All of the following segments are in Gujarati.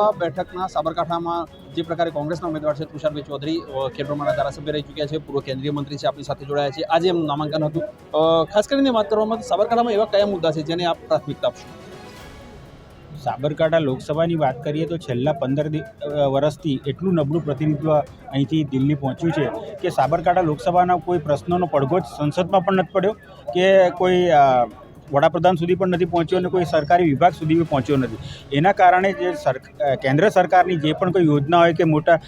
આ બેઠકના સાબરકાંઠામાં જે પ્રકારે કોંગ્રેસના ઉમેદવાર છે, તુષારભાઈ ચૌધરી ખેડબ્રહ્માના ધારાસભ્ય રહી ચૂક્યા છે, પૂર્વ કેન્દ્રીય મંત્રી છે, આપણી સાથે જોડાયા છે. આજે એમનું નામાંકન હતું. ખાસ કરીને વાત કરવામાં સાબરકાંઠામાં એવા કયા મુદ્દા છે જેને આપ પ્રાથમિકતા આપશો? સાબરકાંઠા લોકસભાની વાત કરીએ તો છેલ્લા પંદર વર્ષથી એટલું નબળું પ્રતિનિધિત્વ અહીંથી દિલ્હી પહોંચ્યું છે કે સાબરકાંઠા લોકસભાના કોઈ પ્રશ્નોનો પડઘો સંસદમાં પણ નથી પડ્યો કે કોઈ વડાપ્રધાન સુધી પણ નથી પહોંચ્યો અને કોઈ સરકારી વિભાગ સુધી બી પહોંચ્યો નથી. એના કારણે જે કેન્દ્ર સરકારની જે પણ કોઈ યોજના હોય કે મોટા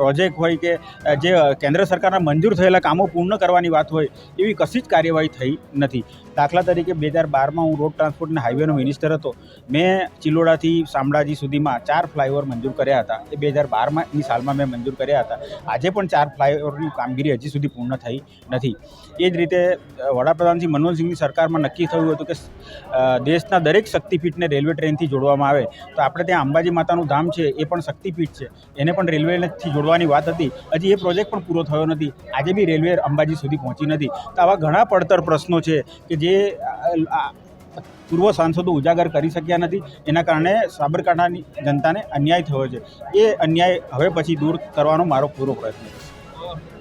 પ્રોજેક્ટ હોય કે જે કેન્દ્ર સરકારના મંજૂર થયેલા કામો પૂર્ણ કરવાની વાત હોય, એવી કશી જ કાર્યવાહી થઈ નથી. દાખલા તરીકે બે હજાર બારમાં હું રોડ ટ્રાન્સપોર્ટ અને હાઈવેનો મિનિસ્ટર હતો. મેં ચિલોડાથી શામળાજી સુધીમાં ચાર ફ્લાયઓવર મંજૂર કર્યા હતા. એ બે હજાર બારમાં એની સાલમાં મેં મંજૂર કર્યા હતા. આજે પણ ચાર ફ્લાયઓવરની કામગીરી હજી સુધી પૂર્ણ થઈ નથી. એ જ રીતે વડાપ્રધાન વડાપ્રધાનશ્રી મનમોહનસિંહની સરકારમાં નક્કી થયું હતું કે દેશના દરેક શક્તિપીઠને રેલવે ટ્રેનથી જોડવામાં આવે. તો આપણે ત્યાં અંબાજી માતાનું ધામ છે, એ પણ શક્તિપીઠ છે. એને પણ રેલવેથી જોડવાની વાત હતી. હજી એ પ્રોજેક્ટ પણ પૂરો થયો નથી. આજે બી રેલવે અંબાજી સુધી પહોંચી નથી. તો આવા ઘણા પડતર પ્રશ્નો છે કે જે પૂર્વ સાંસદો ઉજાગર કરી શક્યા નથી. એના કારણે સાબરકાંઠાની જનતાને અન્યાય થયો છે. એ અન્યાય હવે પછી દૂર કરવાનો મારો પૂરો પ્રયત્ન છે.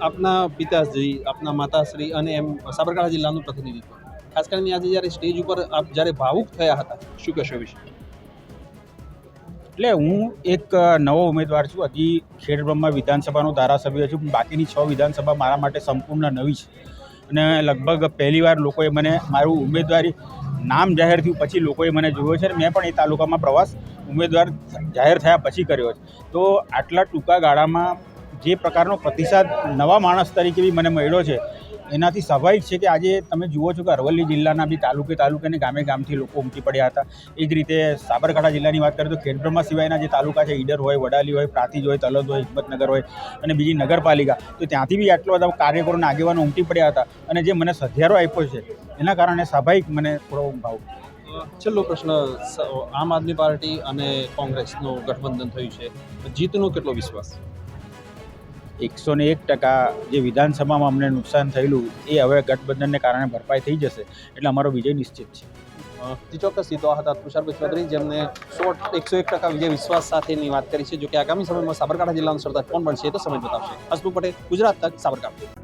આપના પિતાશ્રી, આપના માતાશ્રી અને એમ સાબરકાંઠા જિલ્લાનું પ્રતિનિધિત્વ. ખાસ કરીને આજે જ્યારે સ્ટેજ ઉપર આપ જ્યારે ભાવુક થયા હતા, શું કહેશો વિશે? એટલે હું એક નવો ઉમેદવાર છું. હજી ખેડબ્રહ્મા વિધાનસભાનો ધારાસભ્ય છું. બાકીની છ વિધાનસભા મારા માટે સંપૂર્ણ નવી છે. અને લગભગ પહેલીવાર લોકોએ મને મારું ઉમેદવારી નામ જાહેર થયું. પછી લોકોએ મને જોયો છે મેં પણ એ તાલુકામાં પ્રવાસ ઉમેદવાર જાહેર થયા પછી કર્યો છે. તો આટલા ટૂંકા ગાળામાં જે પ્રકારનો પ્રતિસાદ નવા માણસ તરીકે બી મને મળ્યો છે એનાથી સ્વાભાવિક છે કે આજે તમે જુઓ છો કે અરવલ્લી જિલ્લાના બી તાલુકે તાલુકે અને ગામે ગામથી લોકો ઉમટી પડ્યા હતા. એ જ રીતે સાબરકાંઠા જિલ્લાની વાત કરીએ તો ખેડબ્રહ્મા સિવાયના જે તાલુકા છે, ઈડર હોય, વડાલી હોય, પ્રાંતિજ હોય, તલદ હોય, હિંમતનગર હોય અને બીજી નગરપાલિકા, તો ત્યાંથી બી આટલા બધા કાર્યકરોને આગેવાનો ઉમટી પડ્યા હતા અને જે મને સધિયારો આપ્યો છે, એના કારણે સ્વાભાવિક મને થોડો ભાવ. છેલ્લો પ્રશ્ન આમ આદમી પાર્ટી અને કોંગ્રેસનું ગઠબંધન થયું છે. જીતનો કેટલો વિશ્વાસ? એકસો ને એક ટકા જે વિધાનસભામાં અમને નુકસાન થયેલું, એ હવે ગઠબંધનને કારણે ભરપાઈ થઈ જશે. એટલે અમારો વિજય નિશ્ચિત છે. ચોક્કસ સીધો હતા તુષારભાઈ ચૌધરી, જેમને સો એકસો એક ટકા વિજય વિશ્વાસ સાથેની વાત કરી છે જો કે આગામી સમયમાં સાબરકાંઠા જિલ્લાનું સરદાર કોણ બનશે એ તો સમય બતાવશે. હસમુખ પટેલ, ગુજરાત તક, સાબરકાંઠા.